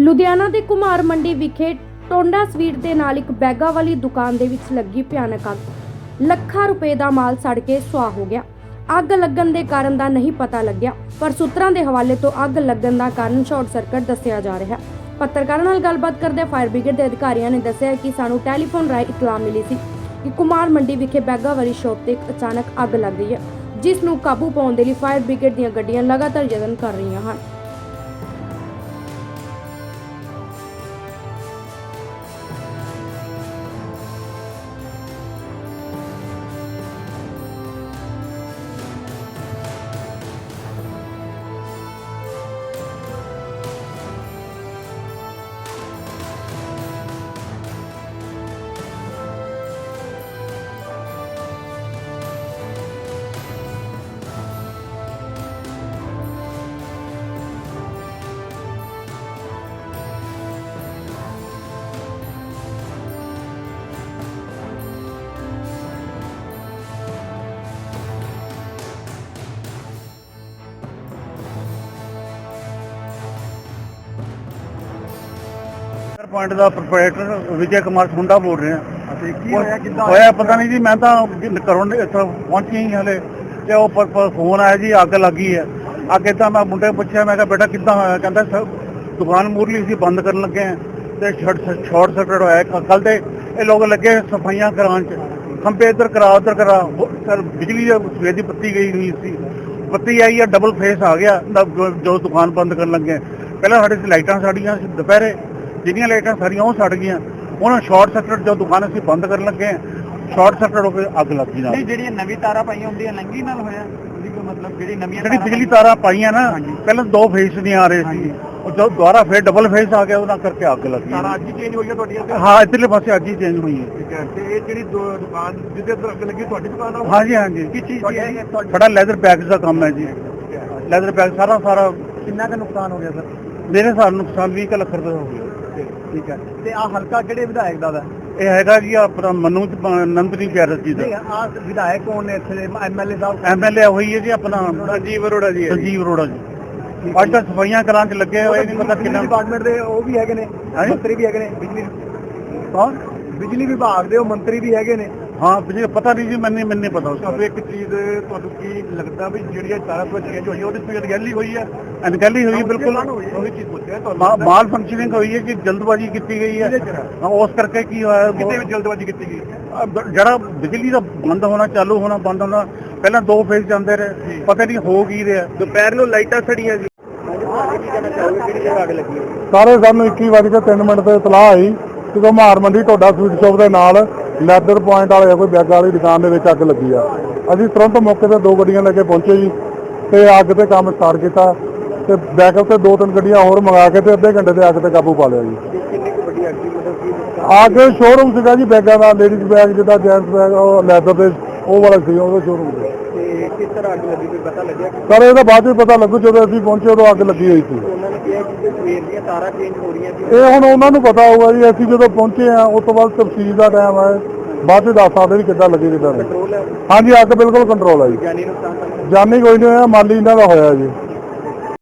ਲੁਧਿਆਣਾ ਦੇ ਕੁਮਾਰ ਮੰਡੀ ਵਿਖੇ ਟੋਂਡਾ ਸਵੀਟ ਦੇ ਨਾਲ ਇੱਕ ਬੈਗਾ ਵਾਲੀ ਦੁਕਾਨ ਦੇ ਵਿੱਚ ਲੱਗੀ ਭਿਆਨਕ ਅੱਗ। ਲੱਖਾਂ ਰੁਪਏ ਦਾ ਮਾਲ ਸੜ ਕੇ ਸੁਆਹ ਹੋ ਗਿਆ। ਅੱਗ ਲੱਗਣ ਦੇ ਕਾਰਨ ਦਾ ਨਹੀਂ ਪਤਾ ਲੱਗਿਆ, ਪਰ ਸੂਤਰਾਂ ਦੇ ਹਵਾਲੇ ਤੋਂ ਅੱਗ ਲੱਗਣ ਦਾ ਕਾਰਨ ਸ਼ਾਰਟ ਸਰਕਟ ਦੱਸਿਆ ਜਾ ਰਿਹਾ। ਹੈ ਪੱਤਰਕਾਰਾਂ ਨਾਲ ਗੱਲਬਾਤ ਕਰਦੇ ਫਾਇਰ ਬ੍ਰਿਗੇਡ ਦੇ ਅਧਿਕਾਰੀਆਂ ਨੇ ਦੱਸਿਆ ਕਿ ਸਾਨੂੰ ਟੈਲੀਫੋਨ ਰਾਹੀਂ ਇਤਲਾਹ ਮਿਲੀ ਸੀ ਕਿ ਕੁਮਾਰ ਮੰਡੀ ਵਿਖੇ ਬੈਗਾ ਵਾਲੀ ਸ਼ਾਪ ਤੇ ਇੱਕ ਅਚਾਨਕ ਅੱਗ ਲੱਗ ਗਈ ਹੈ, ਜਿਸ ਨੂੰ ਕਾਬੂ ਪਾਉਣ ਦੇ ਲਈ ਫਾਇਰ ਬ੍ਰਿਗੇਡ ਦੀਆਂ ਗੱਡੀਆਂ ਲਗਾਤਾਰ ਯਤਨ ਕਰ ਰਹੀਆਂ ਹਨ। ਪੁਆਇੰਟ ਦਾ ਪ੍ਰੋਪਰਾਈਟਰ ਵਿਜੇ ਕੁਮਾਰ ਸੁੰਡਾ ਬੋਲ ਰਿਹਾ। ਅਤੇ ਕੀ ਹੋਇਆ ਕਿੱਦਾਂ ਹੋਇਆ ਪਤਾ ਨਹੀਂ ਜੀ ਮੈਂ ਤਾਂ ਘਰੋਂ ਇੱਥੋਂ ਪਹੁੰਚੀ ਹੀ ਹਲੇ। ਤੇ ਉਹ ਪ- ਪ- ਫੋਨ ਆਇਆ ਜੀ ਅੱਗ ਲੱਗੀ ਹੈ। ਅੱਗੇ ਤਾਂ ਮੈਂ ਮੁੰਡੇ ਪੁੱਛਿਆ ਮੈਂ ਕਿਹਾ ਬੇਟਾ ਕਿੱਦਾਂ ਹੋਇਆ? ਕਹਿੰਦਾ ਸਰ ਦੁਕਾਨ ਮੂਰਲੀ ਸੀ ਬੰਦ ਕਰਨ ਲੱਗੇ ਆ ਤੇ ਸ਼ਾਰਟ ਸਰਕਟ ਹੋਇਆ ਕੱਲ ਤੇ। ਇਹ ਲੋਕ ਲੱਗੇ ਸਫਾਈਆਂ ਕਰਾਉਣ ਚ। ਖੰਭੇ ਇੱਧਰ ਕਰਾ ਉੱਧਰ ਕਰਾ ਸਰ ਬਿਜਲੀ ਦੀ ਸਵੇਰ ਦੀ ਬੱਤੀ ਗਈ ਹੋਈ ਸੀ। ਬੱਤੀ ਆਈ ਆ ਡਬਲ ਫੇਸ ਆ ਗਿਆ। ਜੋ- ਦੁਕਾਨ ਬੰਦ ਕਰਨ ਲੱਗੇ ਪਹਿਲਾਂ ਸਾਡੇ ਲਾਈਟਾਂ ਸਾਡੀਆਂ ਦੁਪਹਿਰੇ। ਜਿਹੜੀਆਂ ਲਾਈਟਾਂ ਸਾਰੀਆਂ ਉਹ ਸੜ ਗਈਆਂ। ਉਹਨਾਂ ਸ਼ਾਰਟ ਸਰਕਟ ਜੋ ਦੁਕਾਨ ਅਸੀਂ ਬੰਦ ਕਰਨ ਲੱਗੇ ਸ਼ਾਰਟ ਸਰਕਟ ਹੋ ਕੇ ਅੱਗ ਲੱਗੀ ਨਾਲ। ਨਹੀਂ ਜਿਹੜੀਆਂ ਨਵੀਂ ਤਾਰਾਂ ਪਾਈਆਂ ਹੁੰਦੀਆਂ ਲੰਗੀ ਨਾਲ ਹੋਇਆ। ਮਤਲਬ ਜਿਹੜੀ ਨਵੀਆਂ ਜਿਹੜੀ ਬਿਜਲੀ ਤਾਰਾਂ ਪਾਈਆਂ ਨਾ। ਪਹਿਲਾਂ ਦੋ ਫੇਸ ਦੀਆਂ ਆ ਰਹੇ ਸੀ। ਉਹ ਜਦੋਂ ਦੁਬਾਰਾ ਫੇਰ ਡਬਲ ਫੇਸ ਆ ਗਿਆ ਉਹਨਾਂ ਕਰਕੇ ਅੱਗ ਲੱਗੀ। ਤਾਰਾਂ ਅੱਜ ਹੀ ਚੇਂਜ ਹੋਈਆਂ ਤੁਹਾਡੀਆਂ ਤੇ? ਹਾਂ ਇੱਧਰਲੇ ਪਾਸੇ ਅੱਜ ਹੀ ਚੇਂਜ ਹੋਈ ਹੈ। ਠੀਕ ਹੈ ਤੇ ਇਹ ਜਿਹੜੀ ਦੋ ਦੁਕਾਨ ਜਿਹਦੇ ਅੰਦਰ ਅੱਗ ਲੱਗੀ ਤੁਹਾਡੀ ਦੁਕਾਨ ਆ? ਹਾਂਜੀ ਹਾਂਜੀ। ਕੀ ਚੀਜ਼ ਦੀ ਹੈ? ਸਾਡਾ ਲੈਦਰ ਬੈਗਸ ਦਾ ਕੰਮ ਹੈ ਜੀ। ਲੈਦਰ ਬੈਗ ਸਾਰਾ ਸਾਰਾ ਕਿੰਨਾ ਕੁ ਨੁਕਸਾਨ ਹੋ ਗਿਆ ਸਰ? ਮੇਰੇ ਹਿਸਾਬ ਨੁਕਸਾਨ 20 ਕੁ ਲੱਖ ਰੁਪਏ ਹੋ ਗਿਆ। ਠੀਕ ਹੈ। ਤੇ ਆ ਹਲਕਾ ਕਿਹੜੇ ਵਿਧਾਇਕ ਦਾ ਵਾ? ਇਹ ਹੈਗਾ ਜੀ ਆਪਣਾ ਮਨੂ ਨੰਦਨੀ ਪਿਆਰਤ ਜੀ ਨਹੀਂ ਦਾ ਆ ਵਿਧਾਇਕ ਕੌਣ ਨੇ ਇੱਥੇ ਐਮਐਲਏ ਸਾਹਿਬ ਐਮਐਲਏ ਹੋਈ ਹੈ ਜੀ ਆਪਣਾ। ਸੰਜੀਵ ਅਰੋੜਾ ਜੀ ਸੰਜੀਵ ਅਰੋੜਾ ਜੀ। ਅੱਜ ਤਾਂ ਸਫਾਈਆਂ ਕਰਾਂ ਚ ਲੱਗੇ ਹੋਏ ਨਹੀਂ ਪਤਾ ਕਿੰਨਾ ਡਿਪਾਰਟਮੈਂਟ ਦੇ ਉਹ ਵੀ ਹੈਗੇ ਨੇ। ਮੰਤਰੀ ਵੀ ਹੈਗੇ ਨੇ। ਬਿਜਲੀ ਕੌਣ? ਬਿਜਲੀ ਵਿਭਾਗ ਦੇ ਉਹ ਮੰਤਰੀ ਵੀ ਹੈਗੇ ਨੇ। ਹਾਂ ਪਿਛਲੇ ਪਤਾ ਨਹੀਂ ਜੀ ਮੈਨੂੰ ਮੈਨੂੰ ਨਹੀਂ ਪਤਾ ਉਸ ਸਭ ਇੱਕ ਚੀਜ਼ ਤੁਹਾਨੂੰ ਕੀ ਲੱਗਦਾ ਵੀ ਜਿਹੜੀਆਂ ਤਾਰਾਂ ਤੋਂ ਚੇਂਜ ਹੋਈਆਂ ਉਹਦੇ ਤੋਂ ਅਣਗਹਿਲੀ ਹੋਈ ਹੈ ਅਨਗਹਿਲੀ ਹੋਈ ਬਿਲਕੁਲ। ਉਹੀ ਚੀਜ਼ ਪੁੱਛਿਆ ਮਾ- ਤੁਹਾਨੂੰ ਮਾਲ ਫੰਕਸ਼ਨਿੰਗ ਹੋਈ ਹੈ ਕਿ ਜਲਦਬਾਜ਼ੀ ਕੀਤੀ ਗਈ ਹੈ? ਹਾਂ, ਉਸ ਕਰਕੇ ਕੀ ਹੋਇਆ? ਕਿਤੇ ਵੀ ਜਲਦਬਾਜ਼ੀ ਕੀਤੀ ਗਈ ਅਹ ਬ- ਜਿਹੜਾ ਬਿਜਲੀ ਦਾ ਬੰਦ ਹੋਣਾ ਚਾਲੂ ਹੋਣਾ ਬੰਦ ਹੋਣਾ ਪਹਿਲਾਂ ਦੋ ਫੇਜ਼ ਜਾਂਦੇ ਰਹੇ। ਪਤਾ ਨਹੀਂ ਹੋ ਕੀ ਰਿਹਾ। ਦੁਪਹਿਰ ਨੂੰ ਲਾਈਟਾਂ ਸੜੀਆਂ ਜੀ। ਸਾਰੇ ਸਾਨੂੰ 21 ਵਜੇ ਤੇ 3 ਮਿੰਟ ਤੇ ਇਤਲਾਹ ਆਈ ਕਿ ਘੁਮਾਰ ਮੰਡੀ ਟੋਡਾ ਸਵੀਟ ਸ਼ਾਪ ਦੇ ਨਾਲ ਲੈਦਰ ਪੁਆਇੰਟ ਵਾਲੇ ਕੋਈ ਬੈਗ ਵਾਲੀ ਦੁਕਾਨ ਦੇ ਵਿੱਚ ਅੱਗ ਲੱਗੀ ਆ। ਅਸੀਂ ਤੁਰੰਤ ਮੌਕੇ ਤੇ ਦੋ ਗੱਡੀਆਂ ਲੈ ਕੇ ਪਹੁੰਚੇ ਜੀ ਤੇ ਅੱਗ ਤੇ ਕੰਮ ਸਟਾਰਟ ਕੀਤਾ ਤੇ ਬੈਕਅਪ ਤੇ ਦੋ ਤਿੰਨ ਗੱਡੀਆਂ ਹੋਰ ਮੰਗਾ ਕੇ ਤੇ ਅੱਧੇ ਘੰਟੇ ਤੇ ਅੱਗ ਤੇ ਕਾਬੂ ਪਾ ਲਿਆ ਜੀ। ਤੇ ਕਿੰਨੀ ਕੁ ਵੱਡੀ ਅੱਗ ਸੀ? ਮਤਲਬ ਕੀ ਅੱਗ ਸ਼ੋਰੂਮ ਸੀਗਾ ਜੀ ਬੈਗਾਂ ਦਾ ਲੇਡੀਜ਼ ਬੈਗ ਜਿੱਦਾਂ ਜੈਂਟਸ ਬੈਗ ਉਹ ਲੈਦਰ ਦੇ ਉਹ ਵਾਲਾ ਸੀ ਉਹਦਾ ਸ਼ੋਰੂਮ ਸੀ। ਤੇ ਕਿਸ ਤਰ੍ਹਾਂ ਅੱਗ ਲੱਗੀ ਕੋਈ ਪਤਾ ਲੱਗਿਆ? ਕਿ ਸਰ ਇਹਦਾ ਬਾਅਦ ਵਿੱਚ ਪਤਾ ਲੱਗੂ ਜਦੋਂ ਅਸੀਂ ਪਹੁੰਚੇ ਉਦੋਂ ਅੱਗ ਲੱਗੀ ਹੋਈ ਸੀ। ਉਹਨਾਂ ਨੇ ਕਿਹਾ ਕਿ ਸਵੇਰ ਦੀਆਂ ਤਾਰਾਂ ਚੇਂਜ ਹੋ ਰਹੀਆਂ ਸੀ। ਇਹ ਹੁਣ ਉਹਨਾਂ ਨੂੰ ਪਤਾ ਹੋਊਗਾ ਜੀ ਅਸੀਂ ਜਦੋਂ ਪਹੁੰਚੇ ਆ ਉਸ ਤੋਂ ਬਾਅਦ ਤਫਸੀਲ ਦਾ ਟਾਈਮ ਹੈ ਬਾਅਦ ਚ ਦੱਸ ਸਕਦੇ ਵੀ ਕਿੱਦਾਂ ਲੱਗੀ ਕਿੱਦਾਂ ਨਹੀਂ। ਕੰਟਰੋਲ ਹੈ ਹਾਂਜੀ ਅੱਗ ਬਿਲਕੁਲ ਕੰਟਰੋਲ ਹੈ ਜੀ। ਜਾਨੀ ਨੁਕਸਾਨ ਤਾਂ ਨਹੀਂ ਜਾਨੀ ਕੋਈ ਨਹੀਂ ਹੋਇਆ ਮਾਲੀ ਇਹਨਾਂ ਦਾ ਹੋਇਆ ਜੀ।